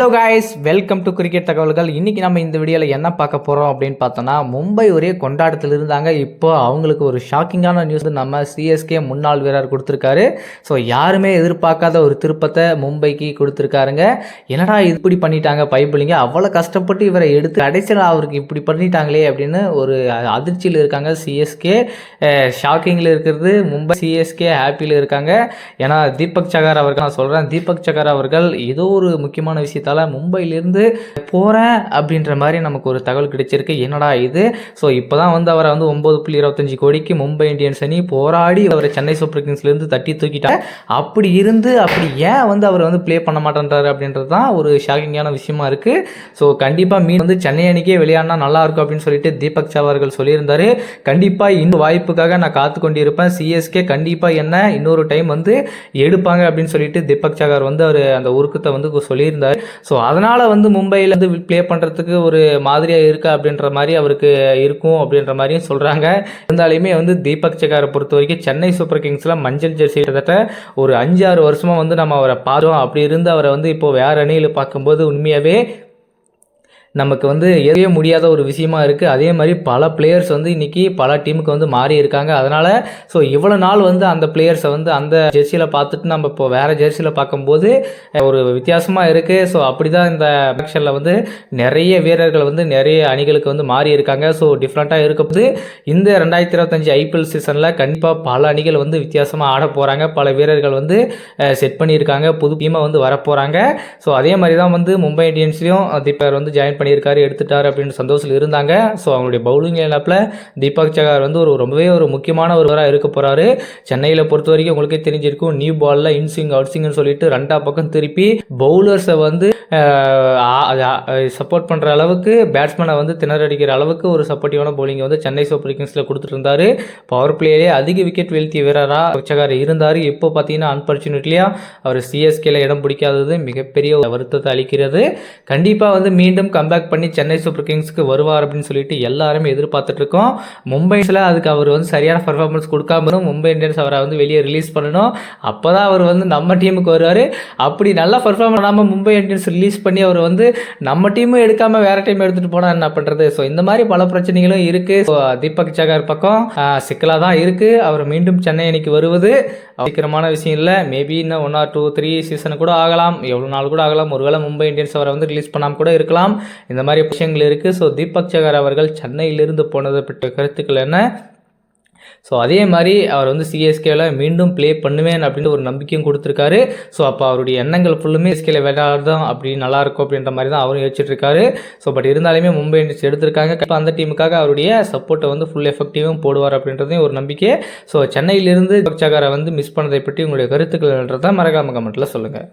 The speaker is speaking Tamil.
Hello guys welcome to cricket தகவல்கள். இன்றைக்கி நம்ம இந்த வீடியோவில் என்ன பார்க்க போகிறோம் அப்படின்னு பார்த்தோன்னா மும்பை ஒரே கொண்டாட்டத்தில் இருந்தாங்க. இப்போ அவங்களுக்கு ஒரு ஷாக்கிங்கான நியூஸ் நம்ம சிஎஸ்கே முன்னாள் வீரர் கொடுத்துருக்காரு. ஸோ யாருமே எதிர்பார்க்காத ஒரு திருப்பத்தை மும்பைக்கு கொடுத்துருக்காருங்க. என்னடா இப்படி பண்ணிட்டாங்க பைபிளிங்க? அவ்வளோ கஷ்டப்பட்டு இவரை எடுத்து கடைசியில் அவருக்கு இப்படி பண்ணிட்டாங்களே அப்படின்னு ஒரு அதிர்ச்சியில் இருக்காங்க சிஎஸ்கே ஷாக்கிங்கில் இருக்கிறது மும்பை சிஎஸ்கே ஹாப்பியில் இருக்காங்க. ஏன்னா தீபக் சகார் அவர்கள் நான் சொல்கிறேன் தீபக் சகார் அவர்கள் ஏதோ ஒரு முக்கியமான தலை மும்பையிலேருந்து போகிறேன் அப்படின்ற மாதிரி நமக்கு ஒரு தகவல் கிடைச்சிருக்கு. என்னடா இது? ஸோ இப்போ தான் வந்து அவரை வந்து ஒம்பது புள்ளி இருபத்தஞ்சி கோடிக்கு மும்பை இந்தியன்ஸ் அணி போராடி அவரை சென்னை சூப்பர் கிங்ஸ்லேருந்து தட்டி தூக்கிட்டாங்க. அப்படி இருந்து அப்படி ஏன் வந்து அவர் வந்து ப்ளே பண்ண மாட்டேன்றாரு அப்படின்றது தான் ஒரு ஷாக்கிங்கான விஷயமா இருக்குது ஸோ கண்டிப்பாக மீன் வந்து சென்னை அணிக்கே விளையாடினா நல்லா இருக்கும் அப்படின்னு சொல்லிட்டு தீபக் சவார்கள் சொல்லியிருந்தாரு. கண்டிப்பாக இந்த வாய்ப்புக்காக நான் காத்து கொண்டிருப்பேன். சிஎஸ்கே கண்டிப்பாக என்ன இன்னொரு டைம் வந்து எடுப்பாங்க அப்படின்னு சொல்லிட்டு தீபக் சாகர் வந்து அவர் அந்த உருக்கத்தை வந்து சொல்லியிருந்தார். ஸோ அதனால் வந்து மும்பையில் வந்து ப்ளே பண்ணுறதுக்கு ஒரு மாதிரியாக இருக்கா அப்படின்ற மாதிரி அவருக்கு இருக்கும் அப்படின்ற மாதிரியும் சொல்கிறாங்க இருந்தாலுமே வந்து தீபக் சகாரை பொறுத்த வரைக்கும் சென்னை சூப்பர் கிங்ஸில் மஞ்சள் ஜெர்சி கிட்டத்தட்ட ஒரு அஞ்சு ஆறு வருஷமாக வந்து நம்ம அவரை பார்த்தோம். அப்படி இருந்து அவரை வந்து இப்போ வேறு அணியில் பார்க்கும்போது உண்மையாகவே நமக்கு வந்து எதுவே முடியாத ஒரு விஷயமா இருக்குது அதே மாதிரி பல பிளேயர்ஸ் வந்து இன்றைக்கி பல டீமுக்கு வந்து மாறி இருக்காங்க. அதனால் ஸோ இவ்வளோ நாள் வந்து அந்த பிளேயர்ஸை வந்து அந்த ஜெர்சியில் பார்த்துட்டு நம்ம இப்போ வேறு ஜெர்சியில் பார்க்கும்போது ஒரு வித்தியாசமாக இருக்குது ஸோ அப்படி தான் இந்த ஆக்ஷனில் வந்து நிறைய வீரர்கள் வந்து நிறைய அணிகளுக்கு வந்து மாறி இருக்காங்க. ஸோ டிஃப்ரெண்ட்டாக இருக்கும்போது இந்த ரெண்டாயிரத்தி இருபத்தஞ்சி ஐபிஎல் சீசனில் கண்டிப்பாக பல அணிகள் வந்து வித்தியாசமாக ஆட போகிறாங்க பல வீரர்கள் வந்து செட் பண்ணியிருக்காங்க. புது டீமாக வந்து வரப்போகிறாங்க ஸோ அதே மாதிரி தான் வந்து மும்பை இந்தியன்ஸ்லேயும் தீபர் வந்து ஜாயின் பண்ணியிருக்காரு எடுத்துட்டார் அப்படின்னு சந்தோஷத்தில் இருந்தாங்க. ஸோ அவங்களுடைய பவுலிங் லைனப்பில் தீபக் சகார் வந்து ஒரு ரொம்பவே ஒரு முக்கியமான ஒருவராக இருக்க போகிறாரு சென்னையில் பொறுத்த வரைக்கும் உங்களுக்கே தெரிஞ்சிருக்கும் நியூ பாலில் இன்சிங் அவுட்சிங்னு சொல்லிட்டு ரெண்டா பக்கம் திருப்பி பவுலர்ஸை வந்து சப்போர்ட் பண்ணுற அளவுக்கு பேட்ஸ்மேனை வந்து திணறடிக்கிற அளவுக்கு ஒரு சப்போர்ட்டிவான பவுலிங்கை வந்து சென்னை சூப்பர் கிங்ஸில் கொடுத்துட்டு இருந்தார். பவர் பிளேயே அதிக விக்கெட் வீழ்த்திய வீரராக உச்சகார் இருந்தார். இப்போ பார்த்தீங்கன்னா அன்ஃபார்ச்சுனேட்லியாக அவர் சிஎஸ்கேல இடம் பிடிக்காதது மிகப்பெரிய வருத்தத்தை அளிக்கிறது. கண்டிப்பாக வந்து மீண்டும் கம் கம்பேக் பண்ணி சென்னை சூப்பர் கிங்ஸ்க்கு வருவார் அப்படின்னு சொல்லிட்டு எல்லாருமே எதிர்பார்த்துட்டு இருக்கோம் மும்பைஸில் அதுக்கு அவர் வந்து சரியான பர்ஃபார்மன்ஸ் கொடுக்காம மும்பை இந்தியன்ஸ் அவரை வந்து வெளியே ரிலீஸ் பண்ணணும். அப்போ தான் அவர் வந்து நம்ம டீமுக்கு வருவார். அப்படி நல்லா பர்ஃபார்ம் பண்ணாமல் மும்பை இந்தியன்ஸ் ரிலீஸ் பண்ணி அவர் வந்து நம்ம டீமும் எடுக்காமல் வேறு டீம் எடுத்துகிட்டு போனால் என்ன பண்ணுறது ஸோ இந்த மாதிரி பல பிரச்சனைகளும் இருக்குது ஸோ தீபக் சகார் பக்கம் சிக்கலாக தான் இருக்குது அவர் மீண்டும் சென்னை அணிக்கு வருவது. சீக்கிரமான விஷயம் இல்லை மேபி இன்னும் one or two three season கூட ஆகலாம். எவ்வளோ நாள் கூட ஆகலாம். ஒருவேளை மும்பை இந்தியன்ஸ் அவரை வந்து ரிலீஸ் பண்ணாமல் கூட இருக்கலாம். இந்த மாதிரி விஷயங்கள் இருக்குது ஸோ தீபக் சகர் அவர்கள் சென்னையிலிருந்து போனது பற்றிய கருத்துக்கள் என்ன? ஸோ அதே மாதிரி அவர் வந்து சிஎஸ்கேவில் மீண்டும் ப்ளே பண்ணுவேன் அப்படின்னு ஒரு நம்பிக்கையும் கொடுத்துருக்காரு. ஸோ அப்போ அவருடைய எண்ணங்கள் ஃபுல்லுமே சிஎஸ்கேல விளையாடுறதும் அப்படி நல்லாயிருக்கும் அப்படின்ற மாதிரி தான் அவரும் யோசிச்சிட்டுருக்கார் ஸோ பட் இருந்தாலுமே மும்பை இண்டியன்ஸ் எடுத்திருக்காங்க. இப்போ அந்த டீமுக்காக அவருடைய சப்போர்ட்டை வந்து ஃபுல் எஃபெக்டிவும் போடுவார் அப்படின்றதையும் ஒரு நம்பிக்கை. ஸோ சென்னையிலிருந்து சகாரை வந்து மிஸ் பண்ணதை பற்றி உங்களுடைய கருத்துக்கள்ன்றதை மறக்காம கமெண்ட்டில் சொல்லுங்கள்